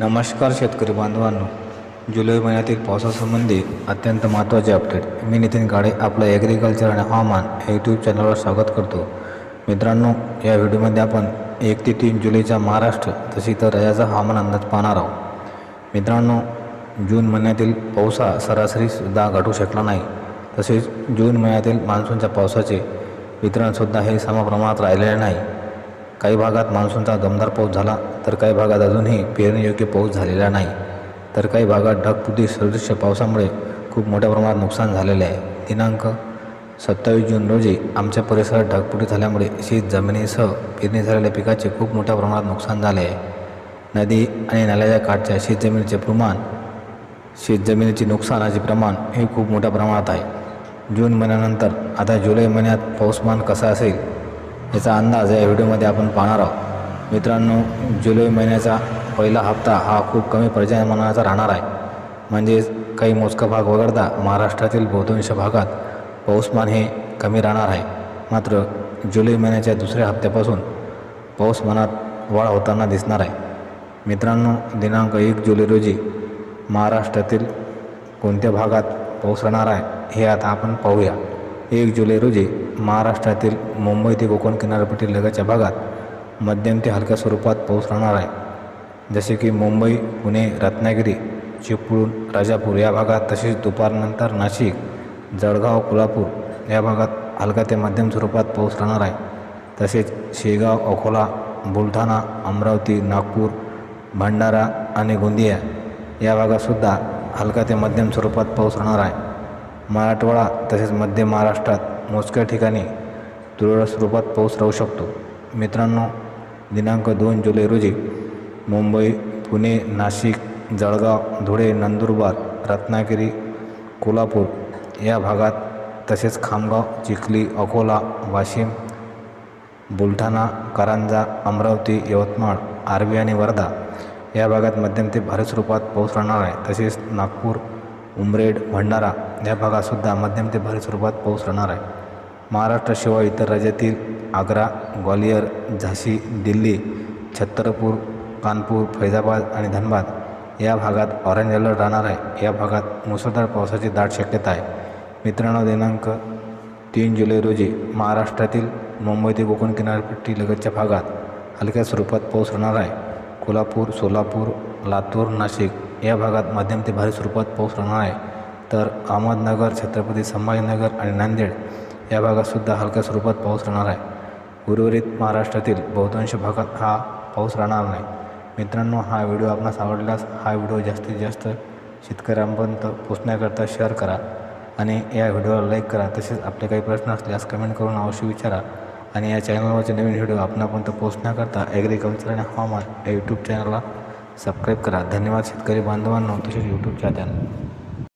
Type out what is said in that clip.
नमस्कार शेतकरी बांधवांनो. जुलै महिन्यातील पावसासंबंधी अत्यंत महत्त्वाचे अपडेट मी नितीन गाडे आपलं ॲग्रिकल्चर आणि हवामान यूट्यूब चॅनलवर स्वागत करतो. मित्रांनो या व्हिडिओमध्ये आपण एक ते तीन जुलैचा महाराष्ट्र तशी तर राज्याचा हवामान अंदाज पाहणार आहोत. मित्रांनो जून महिन्यातील पावसा सरासरीसुद्धा घटू शकला नाही. तसेच जून महिन्यातील मान्सूनच्या पावसाचे वितरणसुद्धा हे समप्रमाणात राहिलेले नाही. काही भागात मान्सूनचा दमदार पाऊस झाला तर काही भागात अजूनही पेरणीयोग्य पाऊस झालेला नाही. तर काही भागात ढगपुटी सदृश्य पावसामुळे खूप मोठ्या प्रमाणात नुकसान झालेले आहे. दिनांक सत्तावीस जून रोजी आमच्या परिसरात ढगपुटी झाल्यामुळे शेत जमिनीसह पेरणी झालेल्या पिकाचे खूप मोठ्या प्रमाणात नुकसान झाले आहे. नदी आणि नाल्याच्या काठच्या शेतजमिनीचे प्रमाण शेतजमिनीचे नुकसानाचे प्रमाण हे खूप मोठ्या प्रमाणात आहे. जून महिन्यानंतर आता जुलै महिन्यात पाऊसमान कसा असेल याचा अंदाज या व्हिडिओमध्ये आपण पाहणार आहोत. मित्रांनो जुलै महिन्याचा पहिला हप्ता हा खूप कमी पर्जन्यमानाचा राहणार आहे. म्हणजेच काही मोजका भाग वगळता महाराष्ट्रातील बहुतांश भागात पाऊसमान हे कमी राहणार आहे. मात्र जुलै महिन्याच्या दुसऱ्या हप्त्यापासून पाऊसमानात वाढ होताना दिसणार आहे. मित्रांनो दिनांक एक जुलै रोजी महाराष्ट्रातील कोणत्या भागात पाऊस राहणार आहे हे आता आपण पाहूया. एक जुलै रोजी महाराष्ट्रातील मुंबई ते कोकण किनारपट्टी लगतच्या भागात मध्यम ते हलक्या स्वरूपात पाऊस राहणार आहे. जसे की मुंबई पुणे रत्नागिरी चिपळूण राजापूर या भागात तसेच दुपारनंतर नाशिक जळगाव कोल्हापूर या भागात हलका ते मध्यम स्वरूपात पाऊस राहणार आहे. तसेच शेगाव अकोला बुलढाणा अमरावती नागपूर भंडारा आणि गोंदिया या भागातसुद्धा हलका ते मध्यम स्वरूपात पाऊस राहणार आहे. मराठवाडा तसेच मध्य महाराष्ट्रात मोजक्या ठिकाणी तुरळक स्वरूपात पाऊस राहू शकतो. मित्रांनो दिनांक दोन जुलै रोजी मुंबई पुणे नाशिक जळगाव धुळे नंदुरबार रत्नागिरी कोल्हापूर या भागात तसेच खामगाव चिखली अकोला वाशिम बुलढाणा कारंजा अमरावती यवतमाळ आर्वी आणि वर्धा या भागात मध्यम ते भारी स्वरूपात पाऊस राहणार आहे. तसेच नागपूर उमरेड भंडारा या भागातसुद्धा मध्यम ते भारी स्वरूपात पाऊस राहणार आहे. महाराष्ट्राशिवाय इतर राज्यातील आग्रा ग्वालियर झाशी दिल्ली छत्तरपूर कानपूर फैजाबाद आणि धनबाद या भागात ऑरेंज अलर्ट राहणार आहे. या भागात मुसळधार पावसाची दाट शक्यता आहे. मित्रांनो दिनांक तीन जुलै रोजी महाराष्ट्रातील मुंबई ते कोकण किनारपट्टी लगतच्या भागात हलक्या स्वरूपात पाऊस राहणार आहे. कोल्हापूर सोलापूर लातूर नाशिक या भागात मध्यम ते भारी स्वरूपात पाऊस राहणार आहे. तर अहमदनगर छत्रपती संभाजीनगर आणि नांदेड या भागातसुद्धा हलक्या स्वरूपात पाऊस राहणार आहे. उर्वरित महाराष्ट्रातील बहुतांश भागात हा पाऊस राहणार नाही. मित्रांनो हा व्हिडिओ आपणास आवडल्यास हा व्हिडिओ जास्तीत जास्त शेतकऱ्यांपर्यंत पोचण्याकरता शेअर करा आणि या व्हिडिओला लाईक करा. तसेच आपले काही प्रश्न असल्यास कमेंट करून अवश्य विचारा आणि या चॅनलवरचे नवीन व्हिडिओ आपणापर्यंत पोचण्याकरता ॲग्रिकल्चर आणि हवामान या यूट्यूब चॅनलला सबस्क्राईब करा. धन्यवाद शेतकरी बांधवांनो तसेच यूट्यूब चॅनल